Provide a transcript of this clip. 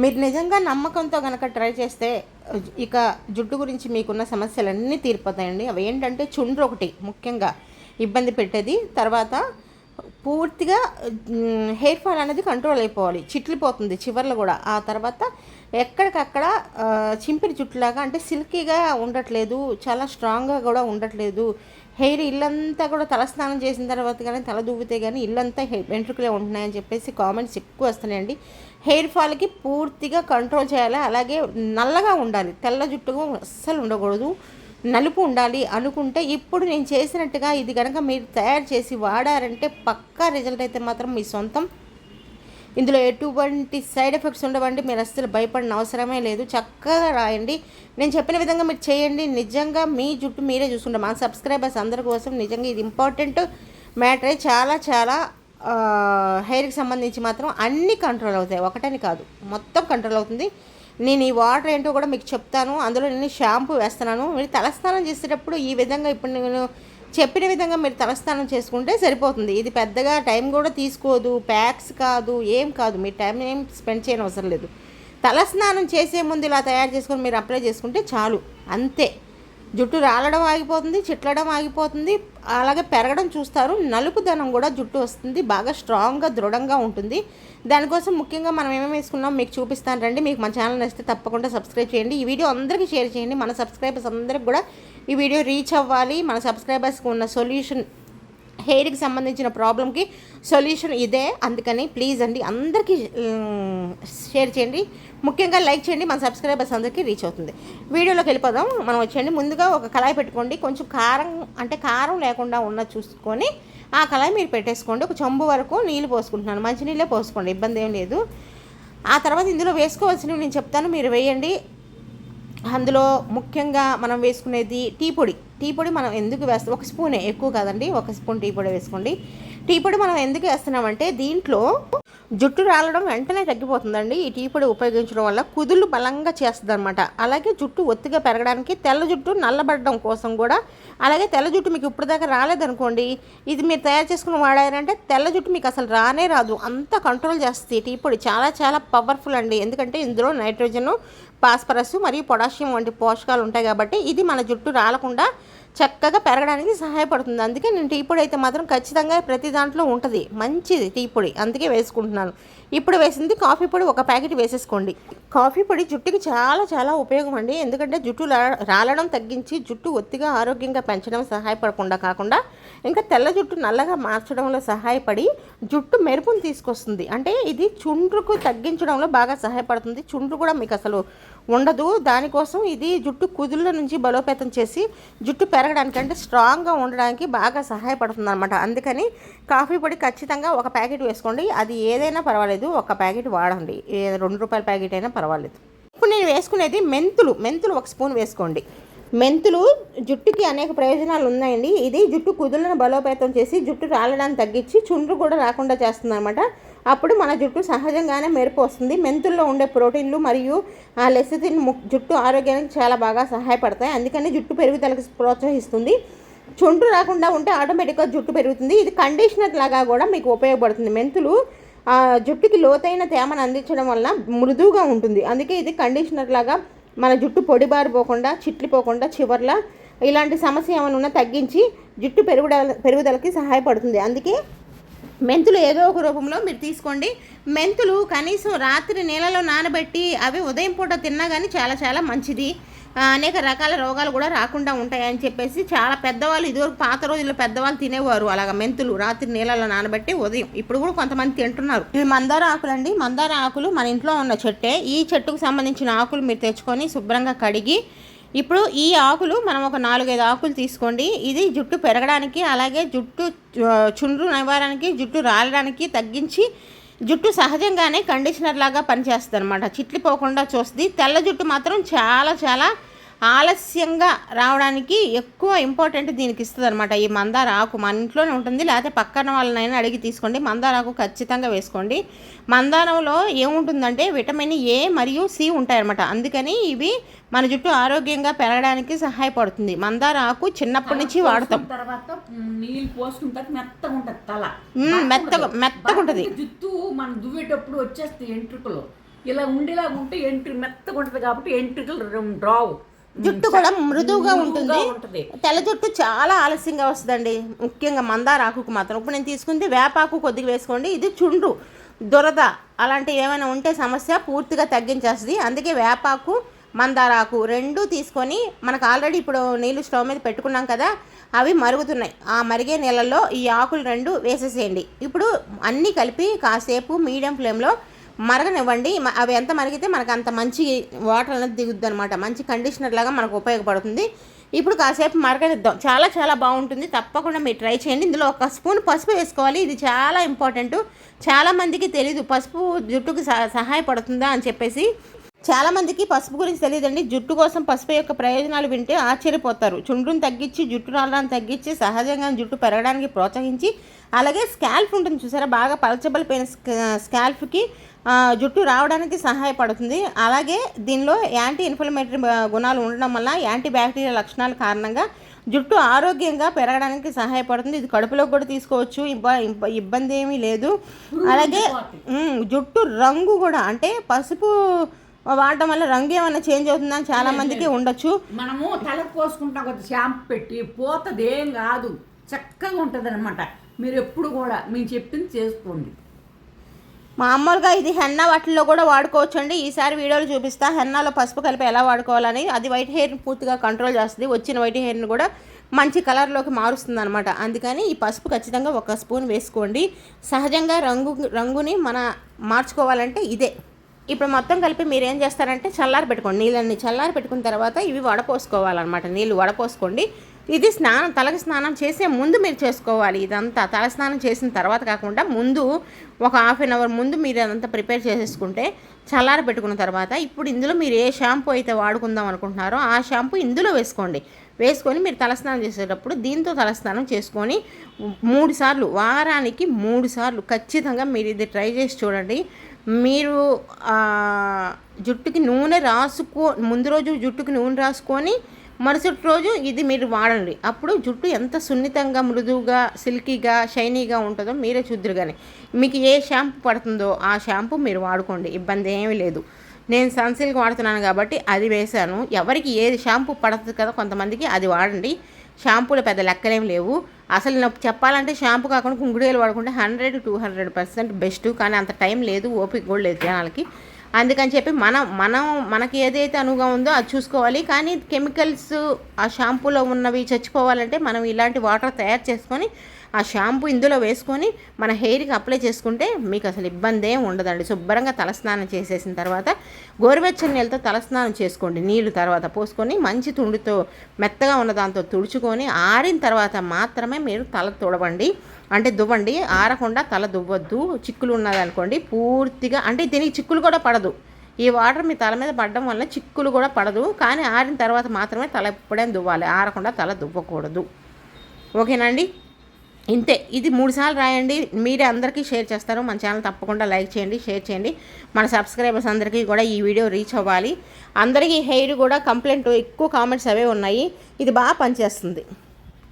మీరు నిజంగా నమ్మకంతో కనుక ట్రై చేస్తే ఇక జుట్టు గురించి మీకున్న సమస్యలన్నీ తీరిపోతాయండి. అవి ఏంటంటే చుండ్రు ఒకటి ముఖ్యంగా ఇబ్బంది పెట్టేది. తర్వాత పూర్తిగా హెయిర్ ఫాల్ అనేది కంట్రోల్ అయిపోవాలి. చిట్లిపోతుంది చివర్లో కూడా. ఆ తర్వాత ఎక్కడికక్కడ చింపిరి జుట్టులాగా అంటే సిల్కీగా ఉండట్లేదు చాలా స్ట్రాంగ్గా కూడా ఉండట్లేదు. హెయిర్ ఇల్లంతా కూడా తలస్నానం చేసిన తర్వాత కానీ తల దువ్వితే కానీ ఇల్లంతా హెయిర్ వెంట్రుకలే ఉంటున్నాయని చెప్పేసి కామెంట్స్ ఎక్కువ వస్తున్నాయండి. హెయిర్ ఫాల్కి పూర్తిగా కంట్రోల్ చేయాలి. అలాగే నల్లగా ఉండాలి. తెల్ల జుట్టుగా అస్సలు ఉండకూడదు. నలుపు ఉండాలి అనుకుంటే ఇప్పుడు నేను చేసినట్టుగా ఇది కనుక మీరు తయారు చేసి వాడారంటే పక్కా రిజల్ట్ అయితే మాత్రం మీ సొంతం. ఇందులో ఎటువంటి సైడ్ ఎఫెక్ట్స్ ఉండవండి మీరు అస్సలు భయపడిన అవసరమే లేదు. చక్కగా రాయండి. నేను చెప్పిన విధంగా మీరు చేయండి. నిజంగా మీ జుట్టు మీరే చూసుకుంటారు. మా సబ్స్క్రైబర్స్ అందరి కోసం నిజంగా ఇది ఇంపార్టెంట్ మ్యాటరే. చాలా చాలా హెయిర్కి సంబంధించి మాత్రం అన్నీ కంట్రోల్ అవుతాయి. ఒకటని కాదు మొత్తం కంట్రోల్ అవుతుంది. నేను ఈ వాటర్ ఏంటో కూడా మీకు చెప్తాను. అందులో నేను షాంపూ వేస్తున్నాను. మీరు తలస్నానం చేసేటప్పుడు ఈ విధంగా ఇప్పుడు నేను చెప్పిన విధంగా మీరు తలస్నానం చేసుకుంటే సరిపోతుంది. ఇది పెద్దగా టైం కూడా తీసుకోదు. ప్యాక్స్ కాదు ఏం కాదు. మీరు టైం ఏం స్పెండ్ చేయని అవసరం లేదు. తలస్నానం చేసే ముందు ఇలా తయారు చేసుకొని మీరు అప్లై చేసుకుంటే చాలు. అంతే. జుట్టు రాలడం ఆగిపోతుంది చిట్లడం ఆగిపోతుంది. అలాగే పెరగడం చూస్తారు. నలుపుదనం కూడా జుట్టు వస్తుంది. బాగా స్ట్రాంగ్గా దృఢంగా ఉంటుంది. దానికోసం ముఖ్యంగా మనం ఏమేమి వేసుకున్నాం మీకు చూపిస్తాను రండి. మీకు మన ఛానల్ నచ్చితే తప్పకుండా సబ్స్క్రైబ్ చేయండి. ఈ వీడియో అందరికీ షేర్ చేయండి. మన సబ్స్క్రైబర్స్ అందరికి కూడా ఈ వీడియో రీచ్ అవ్వాలి. మన సబ్స్క్రైబర్స్కి ఉన్న సొల్యూషన్ హెయిర్కి సంబంధించిన ప్రాబ్లంకి సొల్యూషన్ ఇదే. అందుకని ప్లీజ్ అండి అందరికీ షేర్ చేయండి. ముఖ్యంగా లైక్ చేయండి మన సబ్స్క్రైబర్స్ అందరికీ రీచ్ అవుతుంది. వీడియోలోకి వెళ్ళిపోదాం. మనం వచ్చేయండి. ముందుగా ఒక కళాయి పెట్టుకోండి. కొంచెం కారం అంటే కారం లేకుండా ఉన్న చూసుకొని ఆ కళాయి మీరు పెట్టేసుకోండి. ఒక చెంబు వరకు నీళ్ళు పోసుకుంటున్నాను. మంచినీళ్ళే పోసుకోండి. ఇబ్బంది ఏం లేదు. ఆ తర్వాత ఇందులో వేసుకోవాల్సినవి నేను చెప్తాను. మీరు వేయండి. అందులో ముఖ్యంగా మనం వేసుకునేది టీ పొడి. టీ పొడి మనం ఎందుకు వేస్తాం ఒక స్పూనే ఎక్కువ కాదండి ఒక స్పూన్ టీ పొడి వేసుకోండి. టీ పొడి మనం ఎందుకు వేస్తున్నామంటే దీంట్లో జుట్టు రాలడం వెంటనే తగ్గిపోతుందండి. ఈ టీ పొడి ఉపయోగించడం వల్ల కుదులు బలంగా చేస్తుంది అనమాట అలాగే జుట్టు ఒత్తిగా పెరగడానికి తెల్ల జుట్టు నల్లబడడం కోసం కూడా అలాగే తెల్ల జుట్టు మీకు ఇప్పటిదాకా రాలేదనుకోండి ఇది మీరు తయారు చేసుకుని వాడారంటే తెల్ల జుట్టు మీకు అసలు రానే రాదు. అంత కంట్రోల్ చేస్తుంది టీ పొడి చాలా చాలా పవర్ఫుల్ అండి. ఎందుకంటే ఇందులో నైట్రోజన్ పాస్పరస్ మరియు పొటాషియం వంటి పోషకాలు ఉంటాయి కాబట్టి ఇది మన జుట్టు రాలకుండా చక్కగా పెరగడానికి సహాయపడుతుంది. అందుకే నేను టీ పొడి అయితే మాత్రం ఖచ్చితంగా ప్రతి దాంట్లో ఉంటుంది. మంచిది టీ పొడి. అందుకే వేసుకుంటున్నాను. ఇప్పుడు వేసింది కాఫీ పొడి ఒక ప్యాకెట్ వేసేసుకోండి. కాఫీ పొడి జుట్టుకి చాలా చాలా ఉపయోగం అండి. ఎందుకంటే జుట్టు రాలడం తగ్గించి జుట్టు ఒత్తిగా ఆరోగ్యంగా పెంచడం సహాయపడకుండా కాకుండా ఇంకా తెల్ల జుట్టు నల్లగా మార్చడంలో సహాయపడి జుట్టు మెరుపును తీసుకొస్తుంది. అంటే ఇది చుండ్రుకు తగ్గించడంలో బాగా సహాయపడుతుంది. చుండ్రు కూడా మీకు అసలు ఉండదు. దానికోసం ఇది జుట్టు కుదుళ్ళ నుంచి బలోపేతం చేసి జుట్టు పెరగడానికి అంటే స్ట్రాంగ్గా ఉండడానికి బాగా సహాయపడుతుంది అనమాట అందుకని కాఫీ పొడి ఖచ్చితంగా ఒక ప్యాకెట్ వేసుకోండి. అది ఏదైనా పర్వాలేదు. ఒక ప్యాకెట్ వాడండి. ఏ రెండు రూపాయల ప్యాకెట్ అయినా పర్వాలేదు. ఇప్పుడు నేను వేసుకునేది మెంతులు. మెంతులు ఒక స్పూన్ వేసుకోండి. మెంతులు జుట్టుకి అనేక ప్రయోజనాలు ఉన్నాయండి. ఇది జుట్టు కుదులను బలోపేతం చేసి జుట్టు రాలడాన్ని తగ్గించి చుండ్రు కూడా రాకుండా చేస్తుంది అనమాట అప్పుడు మన జుట్టు సహజంగానే మెరుపు వస్తుంది. మెంతుల్లో ఉండే ప్రోటీన్లు మరియు ఆ లెసితిన్ జుట్టు ఆరోగ్యానికి చాలా బాగా సహాయపడతాయి. అందుకని జుట్టు పెరుగుదలకు ప్రోత్సహిస్తుంది. చుండ్రు రాకుండా ఉంటే ఆటోమేటిక్గా జుట్టు పెరుగుతుంది. ఇది కండిషనర్ లాగా కూడా మీకు ఉపయోగపడుతుంది. మెంతులు ఆ, జుట్టుకి లోతైన తేమను అందించడం వల్ల మృదువుగా ఉంటుంది. అందుకే ఇది కండిషనర్ లాగా మన జుట్టు పొడిబారిపోకుండా చిట్లిపోకుండా చివర్ల ఇలాంటి సమస్య ఏమైనా ఉన్నా తగ్గించి జుట్టు పెరుగుదల పెరుగుదలకి సహాయపడుతుంది. అందుకే మెంతులు ఏదో ఒక రూపంలో మీరు తీసుకోండి. మెంతులు కనీసం రాత్రి నీళ్ళలో నానబెట్టి అవి ఉదయం పూట తిన్నా కానీ చాలా చాలా మంచిది. అనేక రకాల రోగాలు కూడా రాకుండా ఉంటాయని చెప్పేసి చాలా పెద్దవాళ్ళు ఇదివరకు పాత రోజుల్లో పెద్దవాళ్ళు తినేవారు అలాగ మెంతులు రాత్రి నీళ్ళలో నానబెట్టి ఉదయం. ఇప్పుడు కూడా కొంతమంది తింటున్నారు. ఇవి మందార ఆకులు అండి మందార ఆకులు మన ఇంట్లో ఉన్న చెట్టే. ఈ చెట్టుకు సంబంధించిన ఆకులు మీరు తెచ్చుకొని శుభ్రంగా కడిగి ఇప్పుడు ఈ ఆకులు మనం ఒక నాలుగైదు ఆకులు తీసుకోండి. ఇది జుట్టు పెరగడానికి అలాగే జుట్టు చుండ్రు నివారణకి జుట్టు రాలడానికి తగ్గించి జుట్టు సహజంగానే కండిషనర్ లాగా పనిచేస్తుంది అనమాట చిట్లిపోకుండా చూస్తుంది. తెల్ల జుట్టు మాత్రం చాలా చాలా ఆలస్యంగా రావడానికి ఎక్కువ ఇంపార్టెంట్ దీనికి ఇస్తుంది అనమాట ఈ మందార ఆకు మన ఇంట్లోనే ఉంటుంది లేకపోతే పక్కన వాళ్ళనైనా అడిగి తీసుకోండి. మందార ఆకు ఖచ్చితంగా వేసుకోండి. మందారంలో ఏముంటుందంటే విటమిన్ ఏ మరియు సి ఉంటాయన్నమాట. అందుకని ఇవి మన జుట్టు ఆరోగ్యంగా పెరగడానికి సహాయపడుతుంది. మందార ఆకు చిన్నప్పటి నుంచి వాడతాం. తర్వాత నీళ్ళు మెత్తగా ఉంటది తల. మెత్తగా- మెత్తగా ఉంటది. జుట్టు మనం దువ్వేటప్పుడు వచ్చేస్తాయి ఎంట్రుకలు. ఇలా ఉండేలాగా ఉంటే ఎంట్రీ మెత్తగా ఉంటుంది కాబట్టి ఎంట్రీలు రావు జుట్టు కూడా మృదువుగా ఉంటుంది. తెల్ల జుట్టు చాలా ఆలస్యంగా వస్తుందండి. ముఖ్యంగా మందార ఆకుకు మాత్రం. ఇప్పుడు నేను తీసుకుంది వేపాకు కొద్దిగా వేసుకోండి. ఇది చుండ్రు దురద అలాంటివి ఏమైనా ఉంటే సమస్య పూర్తిగా తగ్గించేస్తుంది. అందుకే వేపాకు మందారాకు రెండు తీసుకొని మనకు ఆల్రెడీ ఇప్పుడు నీళ్ళు స్టవ్ మీద పెట్టుకున్నాం కదా అవి మరుగుతున్నాయి. ఆ మరిగే నీళ్ళల్లో ఈ ఆకులు రెండు వేసేసేయండి. ఇప్పుడు అన్నీ కలిపి కాసేపు మీడియం ఫ్లేమ్లో మరగనివ్వండి. అవి ఎంత మరిగితే మనకు అంత మంచి వాటర్ అనేది దిగుద్ది అనమాట మంచి కండిషనర్ లాగా మనకు ఉపయోగపడుతుంది. ఇప్పుడు కాసేపు మరగనిద్దాం. చాలా చాలా బాగుంటుంది. తప్పకుండా మీరు ట్రై చేయండి. ఇందులో ఒక స్పూన్ పసుపు వేసుకోవాలి. ఇది చాలా ఇంపార్టెంట్. చాలామందికి తెలీదు పసుపు జుట్టుకు సహ సహాయపడుతుందా అని చెప్పేసి. చాలామందికి పసుపు గురించి తెలియదండి జుట్టు కోసం పసుపు యొక్క ప్రయోజనాలు వింటే ఆశ్చర్యపోతారు. చుండ్రుని తగ్గించి జుట్టు రాళ్ళని తగ్గించి సహజంగా జుట్టు పెరగడానికి ప్రోత్సహించి అలాగే స్కాల్ఫ్ ఉంటుంది చూసారా? బాగా పలచబలిపోయిన స్కా- స్కాల్ఫ్కి జుట్టు రావడానికి సహాయపడుతుంది. అలాగే దీనిలో యాంటీ ఇన్ఫ్లమేటరీ గుణాలు ఉండడం వల్ల యాంటీ బ్యాక్టీరియా లక్షణాల కారణంగా జుట్టు ఆరోగ్యంగా పెరగడానికి సహాయపడుతుంది. ఇది కడుపులో కూడా తీసుకోవచ్చు. ఇబ్బ ఇబ్బ- ఇబ్బంది ఏమీ లేదు. అలాగే జుట్టు రంగు కూడా అంటే పసుపు వాడటం వల్ల రంగు ఏమైనా చేంజ్ అవుతుందని చాలా మందికి ఉండొచ్చు. మనము తలకు పోసుకుంటాం కొద్ది షాంపూ పెట్టి పోతుంది ఏం కాదు. చక్కగా ఉంటుంది అనమాట మీరు ఎప్పుడు కూడా మేము చెప్పింది చేసుకోండి. మామూలుగా ఇది హెన్నా వాటిల్లో కూడా వాడుకోవచ్చు అండి ఈసారి వీడియోలు చూపిస్తా. హెన్నాలో పసుపు కలిపి ఎలా వాడుకోవాలని అది వైట్ హెయిర్ని పూర్తిగా కంట్రోల్ చేస్తుంది. వచ్చిన వైట్ హెయిర్ని కూడా మంచి కలర్లోకి మారుస్తుంది అనమాట అందుకని ఈ పసుపు ఖచ్చితంగా ఒక స్పూన్ వేసుకోండి. సహజంగా రంగు రంగుని మన మార్చుకోవాలంటే ఇదే. ఇప్పుడు మొత్తం కలిపి మీరు ఏం చేస్తారంటే చల్లారి పెట్టుకోండి నీళ్ళని చల్లారి పెట్టుకున్న తర్వాత ఇవి వడపోసుకోవాలన్నమాట. నీళ్ళు వడపోసుకోండి. ఇది స్నానం తలకి స్నానం చేసే ముందు మీరు చేసుకోవాలి ఇదంతా. తల స్నానం చేసిన తర్వాత కాకుండా ముందు ఒక హాఫ్ అన్ అవర్ ముందు మీరు అదంతా ప్రిపేర్ చేసేసుకుంటే చల్లారి పెట్టుకున్న తర్వాత ఇప్పుడు ఇందులో మీరు ఏ షాంపూ అయితే వాడుకుందాం అనుకుంటున్నారో ఆ షాంపూ ఇందులో వేసుకోండి. వేసుకొని మీరు తలస్నానం చేసేటప్పుడు దీంతో తలస్నానం చేసుకొని మూడు సార్లు వారానికి మూడు సార్లు ఖచ్చితంగా మీరు ఇది ట్రై చేసి చూడండి. మీరు జుట్టుకి నూనె రాసుకో ముందు రోజు జుట్టుకి నూనె రాసుకొని మరుసటి రోజు ఇది మీరు వాడండి. అప్పుడు జుట్టు ఎంత సున్నితంగా మృదువుగా సిల్కీగా షైనీగా ఉంటుందో మీరే చూద్దరు కానీ మీకు ఏ షాంపూ పడుతుందో ఆ షాంపూ మీరు వాడుకోండి. ఇబ్బంది ఏమీ లేదు. నేను సన్సిల్క్ వాడుతున్నాను కాబట్టి అది వేశాను. ఎవరికి ఏది షాంపూ పడుతుంది కదా కొంతమందికి అది వాడండి. షాంపూలు పెద్ద లెక్కలేం లేవు. అసలు నాకు చెప్పాలంటే షాంపూ కాకుండా కుంగుడేలు వాడుకుంటే hundred to hundred percent best. కానీ అంత టైం లేదు ఓపిక కూడా లేదు జనాలకి. అందుకని చెప్పి మనం మనం మనకి ఏదైతే అనువుగా ఉందో అది చూసుకోవాలి. కానీ కెమికల్స్ ఆ షాంపూలో ఉన్నవి చచ్చిపోవాలంటే మనం ఇలాంటి వాటర్ తయారు చేసుకొని ఆ షాంపూ ఇందులో వేసుకొని మన హెయిర్కి అప్లై చేసుకుంటే మీకు అసలు ఇబ్బంది ఏం ఉండదండి. శుభ్రంగా తలస్నానం చేసేసిన తర్వాత గోరువెచ్చని నీళ్ళతో తలస్నానం చేసుకోండి. నీళ్ళు తర్వాత పోసుకొని మంచి తుండితో మెత్తగా ఉన్న దాంతో తుడుచుకొని ఆరిన తర్వాత మాత్రమే మీరు తల తుడవండి. అంటే దువ్వండి. ఆరకుండా తల దువ్వద్దు. చిక్కులు ఉన్నదనుకోండి పూర్తిగా అంటే దీనికి చిక్కులు కూడా పడదు. ఈ వాటర్ మీ తల మీద పడడం వల్ల చిక్కులు కూడా పడదు. కానీ ఆరిన తర్వాత మాత్రమే తల ఎప్పుడైనా దువ్వాలి. ఆరకుండా తల దువ్వకూడదు. ఓకేనండి ఇంతే. ఇది మూడుసార్లు రాయండి. మీరే అందరికీ షేర్ చేస్తారు. మన ఛానల్ తప్పకుండా లైక్ చేయండి షేర్ చేయండి. మన సబ్స్క్రైబర్స్ అందరికీ కూడా ఈ వీడియో రీచ్ అవ్వాలి. అందరికీ హెయిర్ కూడా కంప్లైంట్ ఎక్కువ కామెంట్స్ అవే ఉన్నాయి. ఇది బాగా పనిచేస్తుంది.